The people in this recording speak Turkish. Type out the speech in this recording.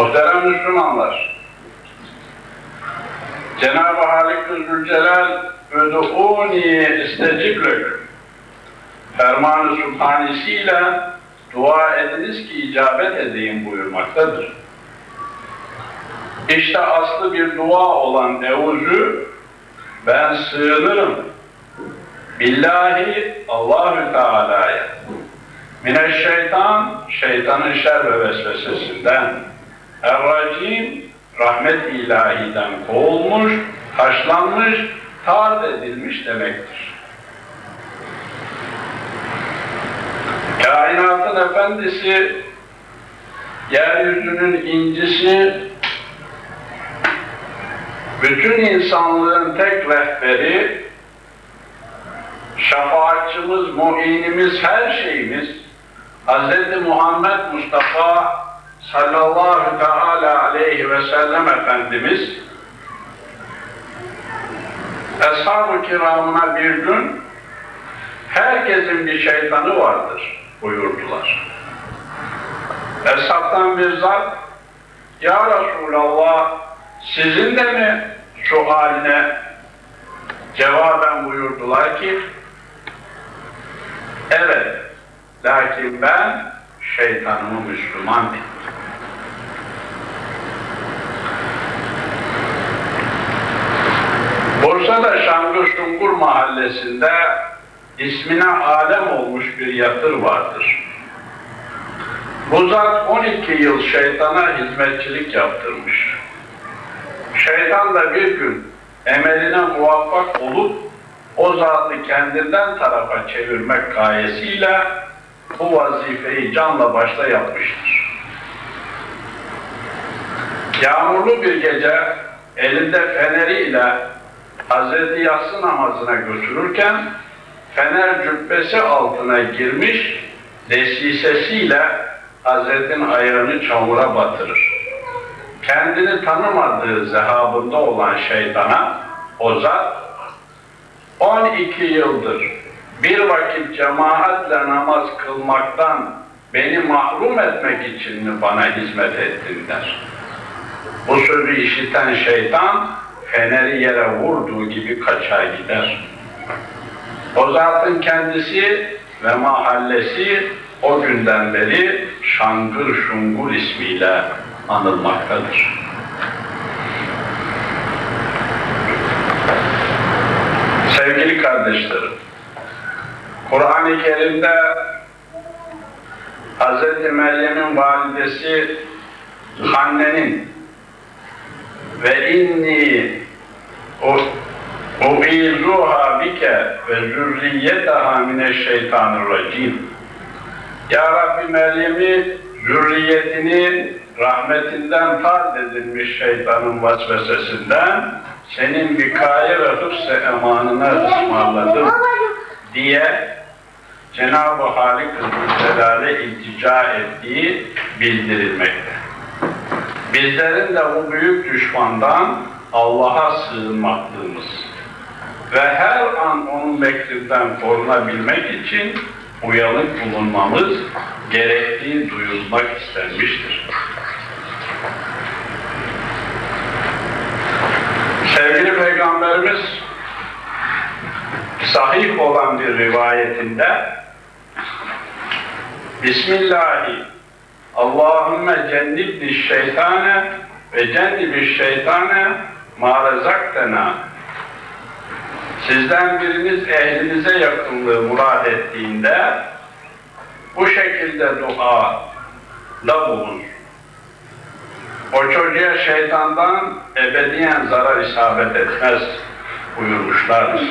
Muhterem Müslümanlar, Cenab-ı Halik Zülcelal Ödûni istecib leküm fermanı sultanisiyle dua ediniz ki icabet edeyim buyurmaktadır. İşte aslı bir dua olan evuzü ben sığınırım. Billahi Allahü Teala'ya. Mineşşeytan, şeytanın şer ve vesvesesinden. Er-Racim, rahmet ilahiden kovulmuş, taşlanmış, taat edilmiş demektir. Kainatın efendisi, yeryüzünün incisi, bütün insanlığın tek rehberi, şefaatçimiz, muinimiz, her şeyimiz, Hz. Muhammed Mustafa sallallahu teala aleyhi ve sellem Efendimiz, Ashab-ı kiramına bir gün herkesin bir şeytanı vardır buyurdular. Eshabtan bir zat, Ya Resulallah, sizin de mi şu haline cevaben buyurdular ki, evet, lakin ben şeytanımı Müslüman ettim. Bursa'da Şangır Şungur mahallesinde ismine alem olmuş bir yatır vardır. Bu zat 12 yıl şeytana hizmetçilik yaptırmış. Şeytan da bir gün emeline muvaffak olup o zatı kendinden tarafa çevirmek gayesiyle bu vazifeyi canla başla yapmıştır. Yağmurlu bir gece elinde feneriyle Hazreti Yatsı namazına götürürken fener cübbesi altına girmiş desisesiyle Hazretin ayağını çamura batırır. Kendini tanımadığı zehabında olan şeytana o zat 12 yıldır bir vakit cemaatle namaz kılmaktan beni mahrum etmek için mi bana hizmet ettin der. Bu sözü işiten şeytan feneri yere vurduğu gibi kaçar gider. O zatın kendisi ve mahallesi o günden beri Şangır Şungur ismiyle anılmaktadır. Sevgili kardeşlerim, Kur'an-ı Kerim'de Hz. Meryem'in validesi Hanne'nin ve inni uizuha bike ve zürriyetaha mineşşeytanirracim Ya Rabbi Meryem'i zürriyetini rahmetinden tard edilmiş şeytanın vasvesesinden senin vikaye ve hıfz-ı emanına ısmarladım diye Cenab-ı Halik Zülcelal'e iltica ettiği bildirilmekte. Bizlerin de bu büyük düşmandan Allah'a sığınmaklığımız ve her an onun mekrinden korunabilmek için uyanık bulunmamız gerektiği duyulmak istenmiştir. Sevgili Peygamberimiz sahih olan bir rivayetinde Bismillahi Allahümme cennibni şeytane ve cennibi şeytane ma rezaktena Sizden biriniz ehlinize yakınlığı murad ettiğinde bu şekilde dua da bulunur. O çocuğa şeytandan ebediyen zarar isabet etmez buyurmuşlardır.